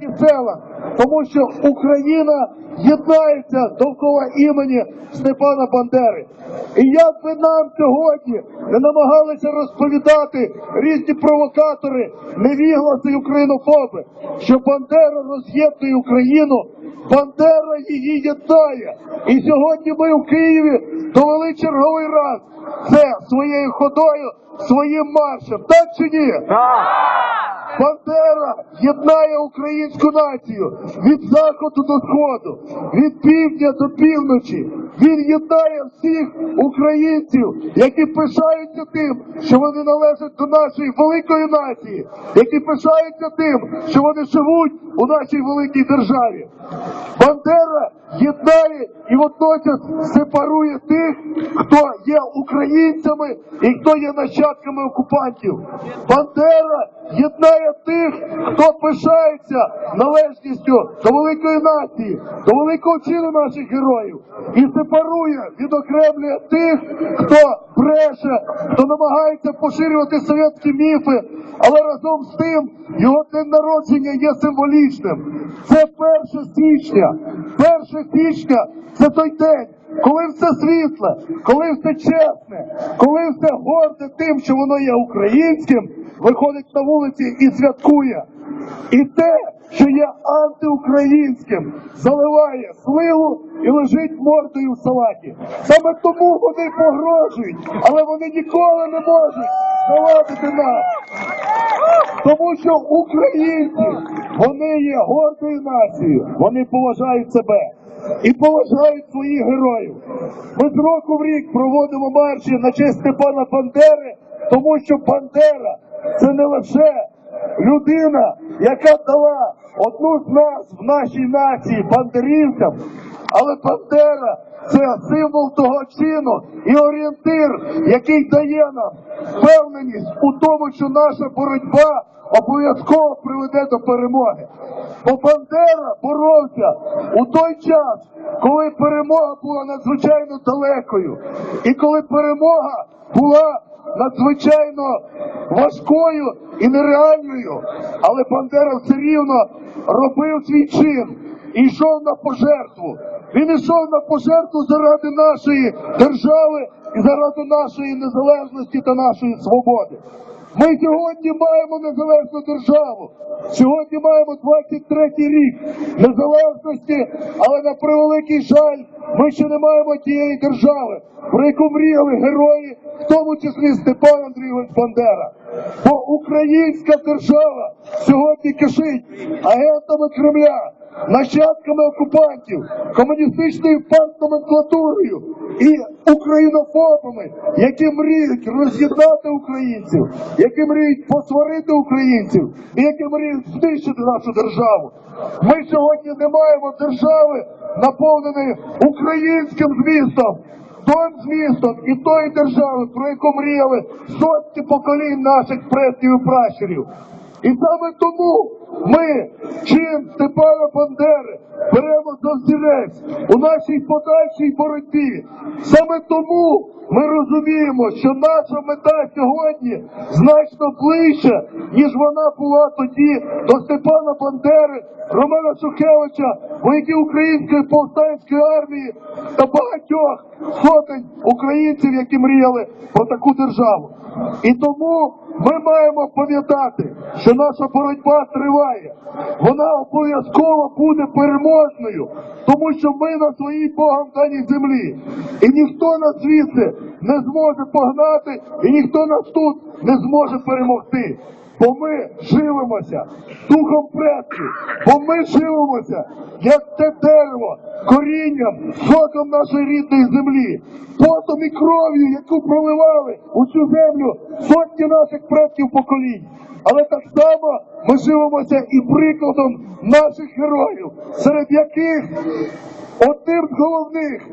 і села, тому що Україна єднається довкола імені Степана Бандери. І як би нам сьогодні не намагалися розповідати різні провокатори, невігласи і українофоби, що Бандера роз'єднує Україну, Бандера її єднає. І сьогодні ми в Києві довели черговий раз це своєю ходою, своїм маршем. Так чи ні? Бандера єднає українську націю від заходу до сходу, від півдня до півночі. Він єднає всіх українців, які пишаються тим, що вони належать до нашої великої нації, які пишаються тим, що вони живуть у нашій великій державі. Бандера єднає і водночас сепарує тих, хто є українцями і хто є нащадками окупантів. Бандера єднає тих, хто пишається належністю до великої нації, до великого чину наших героїв, і сепарує, відокремлює тих, хто бреше, хто намагається поширювати совєтські міфи, але разом з тим його день народження є символічним. Це 1 січня. 1 січня це той день, коли все світле, коли все чесне, коли все горде тим, що воно є українським, виходить на вулиці і святкує. І те, що є антиукраїнським, заливає сливу і лежить мордою в салаті. Саме тому вони погрожують, але вони ніколи не можуть завадити нас. Тому що українці вони є гордою нацією, вони поважають себе і поважають своїх героїв. Ми з року в рік проводимо марші на честь Степана Бандери, тому що Бандера це не лише людина, яка дала одну з нас в нашій нації бандерівцям, але Бандера це символ того чину і орієнтир, який дає нам впевненість у тому, що наша боротьба обов'язково приведе до перемоги. Бо Бандера боровся у той час, коли перемога була надзвичайно далекою, і коли перемога була надзвичайно важкою і нереальною, але Бандера все рівно робив свій чин і йшов на пожертву. Він йшов на пожертву заради нашої держави і заради нашої незалежності та нашої свободи. Ми сьогодні маємо незалежну державу. Сьогодні маємо 23 рік незалежності, але на превеликий жаль, ми ще не маємо тієї держави, про яку мріяли герої, в тому числі Степан Андрійович Бандера. Бо українська держава сьогодні кишить агентами Кремля, нащадками окупантів, комуністичною партноменклатурою і українофобами, які мріють роз'єднати українців, які мріють посварити українців і які мріють знищити нашу державу. Ми сьогодні не маємо держави, наповненої українським змістом. Тим змістом і тої держави, про яку мріяли сотні поколінь наших предків і пращурів. І саме тому ми, чин Степана Бандери, беремо за взірець у нашій подальшій боротьбі. Саме тому ми розуміємо, що наша мета сьогодні значно ближче, ніж вона була тоді до Степана Бандери, Романа Шухевича, вояків Української повстанської армії та багатьох сотень українців, які мріяли про таку державу. І тому ми маємо пам'ятати, що наша боротьба триває. Вона обов'язково буде переможною, тому що ми на своїй Богом даній землі. І ніхто нас звідси не зможе погнати, і ніхто нас тут не зможе перемогти. Бо ми живемося духом предків, бо ми живемося, як те дерево, корінням, соком нашої рідної землі, потом і кров'ю, яку проливали у цю землю сотні наших предків поколінь. Але так само ми живемося і прикладом наших героїв, серед яких з головних,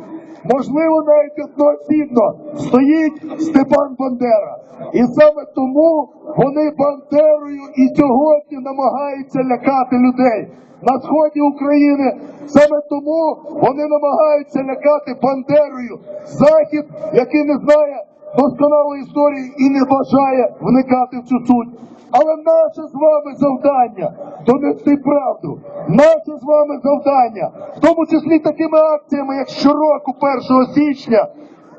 можливо, навіть одноосібно, стоїть Степан Бандера. І саме тому вони Бандерою і сьогодні намагаються лякати людей на сході України. Саме тому вони намагаються лякати Бандерою захід, який не знає досконалої історії і не бажає вникати в цю суть. Але наше з вами завдання донести правду. Наше з вами завдання, в тому числі такими акціями, як щороку, 1 січня,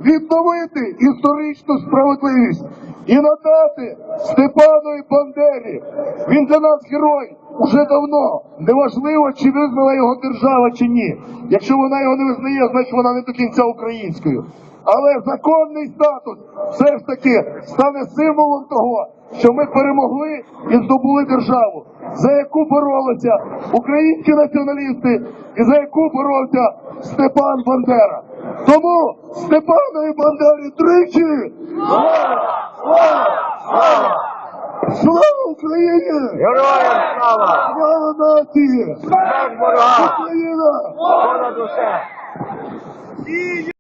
відновити історичну справедливість і надати Степанові Бандері. Він для нас герой уже давно. Неважливо, чи визнала його держава чи ні. Якщо вона його не визнає, значить вона не до кінця українською. Але законний статус все ж таки стане символом того, що ми перемогли і здобули державу, за яку боролися українські націоналісти і за яку боровся Степан Бандера. Тому Степанові Бандері тричі! Слава Україні! Героям слава! Слава нації! Україна! Понад усе!